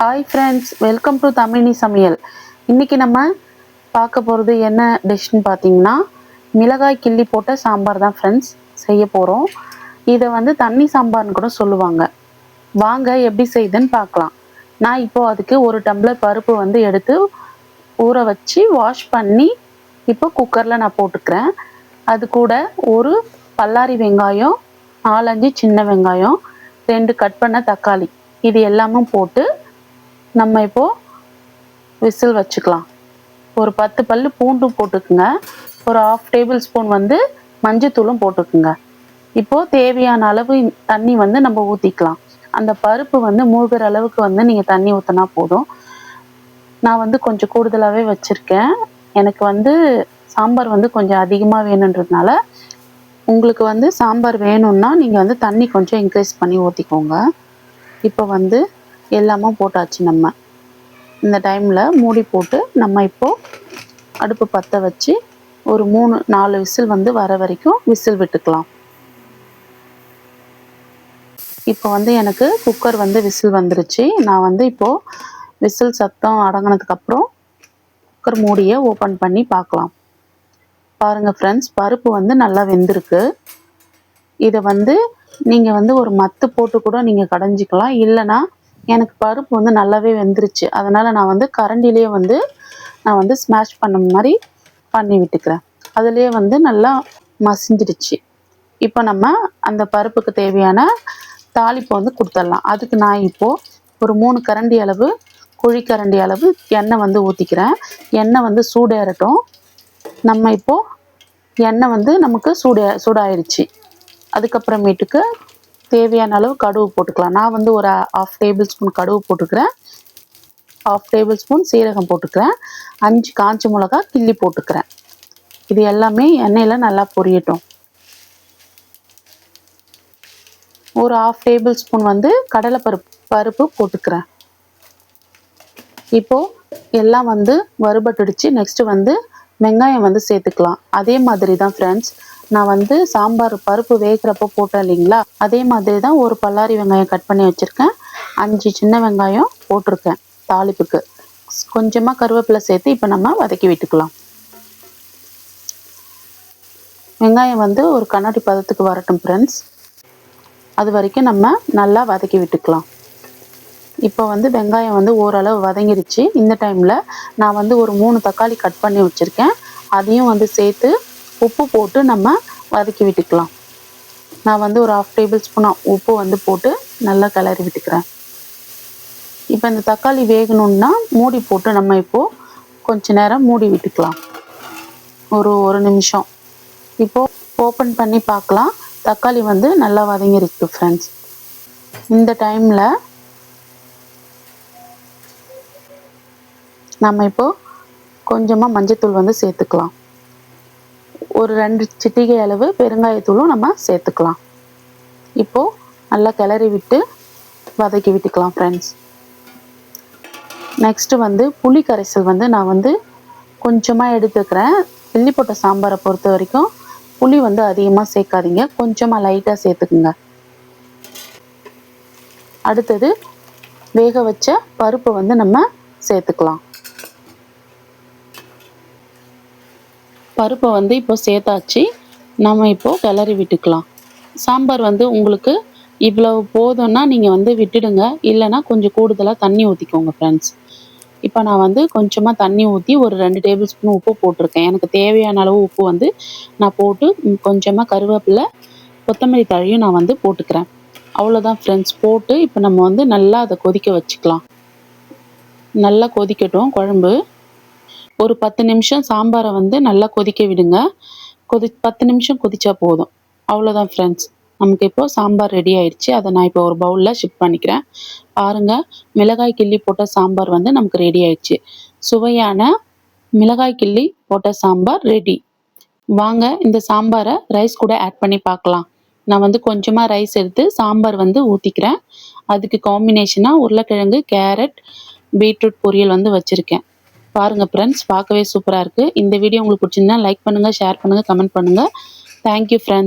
Hi friends welcome to தமிழி சமையல் இன்றைக்கி நம்ம பார்க்க போகிறது என்ன டிஷ்னு பார்த்தீங்கன்னா மிளகாய் கிள்ளி போட்ட சாம்பார் தான் ஃப்ரெண்ட்ஸ் செய்ய போகிறோம் இதை வந்து தண்ணி சாம்பார்னு கூட சொல்லுவாங்க. வாங்க எப்படி செய்யுதுன்னு பார்க்கலாம். நான் இப்போது அதுக்கு ஒரு டம்ளர் பருப்பு வந்து எடுத்து ஊற வச்சு வாஷ் பண்ணி இப்போ குக்கரில் நான் போட்டுக்கிறேன். அது கூட ஒரு பல்லாரி வெங்காயம் நாலஞ்சு சின்ன வெங்காயம் ரெண்டு கட் பண்ண தக்காளி. இது எல்லாமும் போட்டு நம்ம இப்போது விசில் வச்சுக்கலாம். ஒரு பத்து பல் பூண்டும் போட்டுக்குங்க. ஒரு ஆஃப் டேபிள் ஸ்பூன் வந்து மஞ்சத்தூளும் போட்டுக்குங்க. இப்போது தேவையான அளவு தண்ணி வந்து நம்ம ஊற்றிக்கலாம் அந்த பருப்பு வந்து மூழ்கிற அளவுக்கு வந்து நீங்கள் தண்ணி ஊற்றினா போதும். நான் வந்து கொஞ்சம் கூடுதலாகவே வச்சுருக்கேன். எனக்கு வந்து சாம்பார் வந்து கொஞ்சம் அதிகமாக வேணுன்றதுனால உங்களுக்கு வந்து சாம்பார் வேணும்னா நீங்கள் வந்து தண்ணி கொஞ்சம் இன்க்ரீஸ் பண்ணி ஊற்றிக்கோங்க இப்போ வந்து எல்லாமே போட்டாச்சு நம்ம. இந்த டைமில் மூடி போட்டு நம்ம இப்போது அடுப்பு பற்ற வச்சு ஒரு மூணு நாலு விசில் வந்து வர வரைக்கும் விசில் விட்டுக்கலாம். இப்போ வந்து எனக்கு குக்கர் வந்து விசில் வந்துருச்சு. நான் வந்து இப்போது விசில் சத்தம் அடங்கினதுக்கப்புறம் குக்கர் மூடியை ஓப்பன் பண்ணி பார்க்கலாம். பாருங்கள் ஃப்ரெண்ட்ஸ் பருப்பு வந்து நல்லா வெந்திருக்கு. இதை வந்து நீங்கள் வந்து ஒரு மத்து போட்டு கூட நீங்கள் கடைஞ்சிக்கலாம். இல்லைனா எனக்கு பருப்பு வந்து நல்லாவே வெந்துருச்சு. அதனால் நான் வந்து கரண்டிலேயே வந்து நான் வந்து ஸ்மாஷ் பண்ண மாதிரி பண்ணி விட்டுக்கிறேன். அதுலேயே வந்து நல்லா மசிஞ்சிடுச்சு. இப்போ நம்ம அந்த பருப்புக்கு தேவையான தாளிப்பை வந்து கொடுத்துடலாம். அதுக்கு நான் இப்போது ஒரு மூணு கரண்டி அளவு குழிக்கரண்டி அளவு எண்ணெய் வந்து ஊற்றிக்கிறேன் எண்ணெய் வந்து சூடேறட்டும். நம்ம இப்போது எண்ணெய் வந்து நமக்கு சூடு சூடாயிடுச்சு அதுக்கப்புறமேட்டுக்கு தேவையான அளவு கடுகு போட்டுக்கலாம். நான் வந்து ஒரு ஆஃப் டேபிள் ஸ்பூன் கடுகு போட்டுக்கிறேன். ஆஃப் டேபிள் ஸ்பூன் சீரகம் போட்டுக்கிறேன். அஞ்சு காஞ்ச மிளகா கிள்ளி போட்டுக்கிறேன். இது எல்லாமே எண்ணெயில் நல்லா பொரியட்டும். ஒரு ஆஃப் டேபிள் ஸ்பூன் வந்து கடலை பருப்பு பருப்பு போட்டுக்கிறேன். இப்போது எல்லாம் வந்து வறுபட்டுடுச்சு. நெக்ஸ்ட்டு வந்து வெங்காயம் வந்து சேர்த்துக்கலாம். அதே மாதிரி தான் ஃப்ரெண்ட்ஸ் நான் வந்து சாம்பார் பருப்பு வேகிறப்போ போட்டேன் இல்லைங்களா? அதே மாதிரி தான் ஒரு பல்லாரி வெங்காயம் கட் பண்ணி வச்சுருக்கேன். அஞ்சு சின்ன வெங்காயம் போட்டிருக்கேன் தாளிப்புக்கு. கொஞ்சமாக கருவேப்பிலை சேர்த்து இப்போ நம்ம வதக்கி விட்டுக்கலாம். வெங்காயம் வந்து ஒரு கண்ணாடி பதத்துக்கு வரட்டும் ஃப்ரெண்ட்ஸ் அது வரைக்கும் நம்ம நல்லா வதக்கி விட்டுக்கலாம். இப்போ வந்து வெங்காயம் வந்து ஓரளவு வதங்கிருச்சு. இந்த டைமில் நான் வந்து ஒரு மூணு தக்காளி கட் பண்ணி வச்சுருக்கேன். அதையும் வந்து சேர்த்து உப்பு போட்டு நம்ம வதக்கி விட்டுக்கலாம். நான் வந்து ஒரு ஆஃப் டேபிள் ஸ்பூனாக உப்பு வந்து போட்டு நல்லா கிளறி விட்டுக்கிறேன். இப்போ இந்த தக்காளி வேகணுன்னா மூடி போட்டு நம்ம இப்போது கொஞ்ச நேரம் மூடி விட்டுக்கலாம். ஒரு ஒரு நிமிஷம். இப்போது ஓப்பன் பண்ணி பார்க்கலாம். தக்காளி வந்து நல்லா வதங்கிருக்கு ஃப்ரெண்ட்ஸ் இந்த டைமில் நம்ம இப்போது கொஞ்சமாக மஞ்சத்தூள் வந்து சேர்த்துக்கலாம். ஒரு ரெண்டு சிட்டிகை அளவு பெருங்காயத்தூளும் நம்ம சேர்த்துக்கலாம். இப்போது நல்லா கிளறி விட்டு வதக்கி விட்டுக்கலாம் ஃப்ரெண்ட்ஸ் நெக்ஸ்ட்டு வந்து புளி கரைசல் வந்து நான் வந்து கொஞ்சமாக எடுத்துக்கிறேன். கிள்ளி போட்ட சாம்பாரை பொறுத்த வரைக்கும் புளி வந்து அதிகமாக சேர்க்காதீங்க. கொஞ்சமாக லைட்டாக சேர்த்துக்குங்க. அடுத்தது வேக வச்ச பருப்பு வந்து நம்ம சேர்த்துக்கலாம். பருப்பை வந்து இப்போ சேர்த்தாச்சு. நம்ம இப்போது கிளறி விட்டுக்கலாம். சாம்பார் வந்து உங்களுக்கு இவ்வளவு போதும்னா நீங்கள் வந்து விட்டுடுங்க. இல்லைன்னா கொஞ்சம் கூடுதலாக தண்ணி ஊற்றிக்கோங்க ஃப்ரெண்ட்ஸ் இப்போ நான் வந்து கொஞ்சமாக தண்ணி ஊற்றி ஒரு ரெண்டு டேபிள் ஸ்பூன் உப்பு போட்டிருக்கேன். எனக்கு தேவையான அளவு உப்பு வந்து நான் போட்டு கொஞ்சமாக கருவேப்பிலை கொத்தமல்லி தழையும் நான் வந்து போட்டுக்கிறேன். அவ்வளோதான் ஃப்ரெண்ட்ஸ் போட்டு இப்போ நம்ம வந்து நல்லா அதை கொதிக்க வச்சுக்கலாம். நல்லா கொதிக்கட்டும் குழம்பு. ஒரு பத்து நிமிஷம் சாம்பாரை வந்து நல்லா கொதிக்க விடுங்க. கொதி பத்து நிமிஷம் கொதிச்சா போதும். அவ்வளோதான் ஃப்ரெண்ட்ஸ் நமக்கு இப்போது சாம்பார் ரெடி ஆயிடுச்சு. அதை நான் இப்போ ஒரு பவுலில் ஷிஃப்ட் பண்ணிக்கிறேன். பாருங்கள் மிளகாய் கிள்ளி போட்ட சாம்பார் வந்து நமக்கு ரெடி ஆயிடுச்சு. சுவையான மிளகாய் கிள்ளி போட்ட சாம்பார் ரெடி வாங்க இந்த சாம்பாரை ரைஸ் கூட ஆட் பண்ணி பார்க்கலாம். நான் வந்து கொஞ்சமாக ரைஸ் எடுத்து சாம்பார் வந்து ஊற்றிக்கிறேன் அதுக்கு காம்பினேஷனாக உருளைக்கிழங்கு கேரட் பீட்ரூட் பொரியல் வந்து வச்சுருக்கேன். பாருங்கள் ஃப்ரெண்ட்ஸ் பார்க்கவே சூப்பராக இருக்குது இந்த வீடியோ உங்களுக்கு பிடிச்சிருந்தா லைக் பண்ணுங்கள் ஷேர் பண்ணுங்கள் கமெண்ட் பண்ணுங்கள் தேங்க்யூ ஃப்ரெண்ட்ஸ்